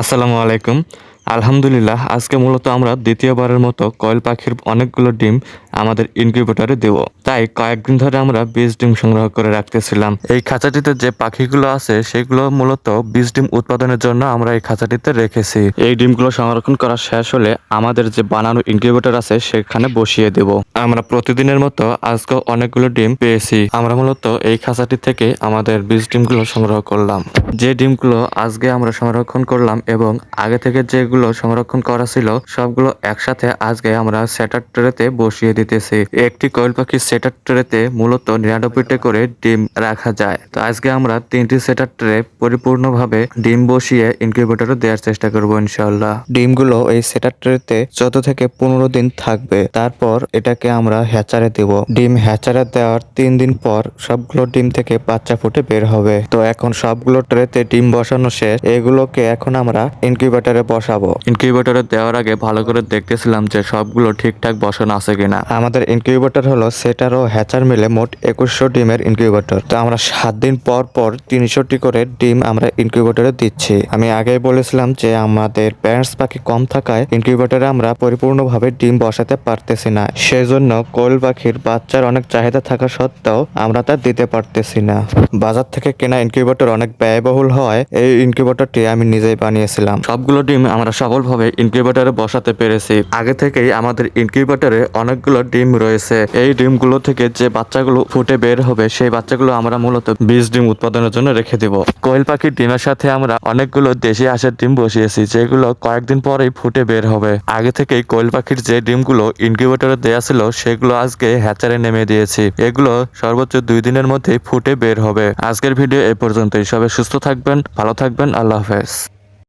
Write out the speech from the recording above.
আসসালামু আলাইকুম। আলহামদুলিল্লাহ, আজকে মূলত আমরা দ্বিতীয়বারের মতো কয়েল পাখির অনেকগুলো ডিম আমাদের ইনকিউবেটরে দেব। তাই কয়েকদিন ধরে আমরা বীজ ডিম সংগ্রহ করে রাখতেছিলাম। এই খাঁচাটিতে যে পাখিগুলো আছে, সেগুলো মূলত বীজ ডিম উৎপাদনের জন্য আমরা এই খাঁচাটিতে রেখেছি। এই ডিমগুলো সংরক্ষণ করা শেষ হলে আমাদের যে বানানো ইনকিউবেটর আছে, সেখানে বসিয়ে দেব। আমরা প্রতিদিনের মতো আজকে অনেকগুলো ডিম পেয়েছি। আমরা মূলত এই খাঁচাটি থেকে আমাদের বীজ ডিমগুলো সংগ্রহ করলাম। যে ডিমগুলো আজকে আমরা সংরক্ষণ করলাম এবং আগে থেকে যেগুলো সংরক্ষণ করা ছিল, সবগুলো একসাথে আজকে আমরা সেটার ট্রেতে বসিয়ে দিতেছি। একটি কোয়েল পাখির সেটার ট্রেতে মূলত নিরানব্বইটা করে ডিম রাখা যায়। তো আজকে আমরা তিনটি সেটার ট্রে পরিপূর্ণভাবে ডিম বসিয়ে ইনকিউবেটরে দেওয়ার চেষ্টা করব ইনশাআল্লাহ। ডিমগুলো এই সেটার ট্রেতে চোদ্দ থেকে পনেরো দিন থাকবে। তারপর এটাকে আমরা হ্যাচারে দেব। ডিম হ্যাচারে দেওয়ার তিন দিন পর সবগুলো ডিম থেকে বাচ্চা ফুটে বের হবে। তো এখন সবগুলো ট্রেতে ডিম বসানো শেষ। এগুলোকে এখন আমরা ইনকিউবেটরে বসাবো। ইনকিউবেটরে দেওয়ার আগে ভালো করে দেখতেছিলাম যে সবগুলো ঠিকঠাক বসানো আছে কিনা। আমাদের ইনকিউবেটর হলো সেটার ও হ্যাচার মিলে মোট একুশশো ডিমের ইনকিউবেটর তো আমরা সাত দিন পর পর তিনশোটি করে ডিম আমরা ইনকিউবেটরে দিচ্ছি। আমি আগেই বলেছিলাম যে আমাদের প্যারেন্টস পাখি কম থাকায় ইনকিউবেটরে আমরা পরিপূর্ণভাবে ডিম বসাতে পারতেছি না। সেই জন্য কোয়েল পাখির বাচ্চার অনেক চাহিদা থাকা সত্ত্বেও আমরা তা দিতে পারতেছি না। বাজার থেকে কেনা ইনকিউবেটর অনেক ব্যয়বহুল হওয়ায় এই ইনকিউবেটরটি আমি নিজেই বানিয়েছিলাম। সবগুলো ডিম আমরা সফলভাবে ইনকিউবেটরে বসাতে পেরেছি। আগে থেকেই আমাদের ইনকিউবেটরে অনেকগুলো ডিম রয়েছে। এই ডিমগুলো থেকে যে বাচ্চাগুলো ফুটে বের হবে, সেই বাচ্চাগুলো আমরা মূলত বীজ ডিম উৎপাদনের জন্য রেখে দিব। কোয়েল পাখির ডিমের সাথে আমরা অনেকগুলো দেশি হাঁসের ডিম বসিয়েছি, যেগুলো কয়েকদিন পরেই ফুটে বের হবে। আগে থেকেই কোয়েল পাখির যে ডিমগুলো ইনকিউবেটরে দেওয়া ছিল, সেগুলো আজকে হ্যাচারে নেমে দিয়েছি। এগুলো সর্বোচ্চ দুই দিনের মধ্যেই ফুটে বের হবে। আজকের ভিডিও এ পর্যন্তই। সবাই সুস্থ থাকবেন, ভালো থাকবেন। আল্লাহ হাফেজ।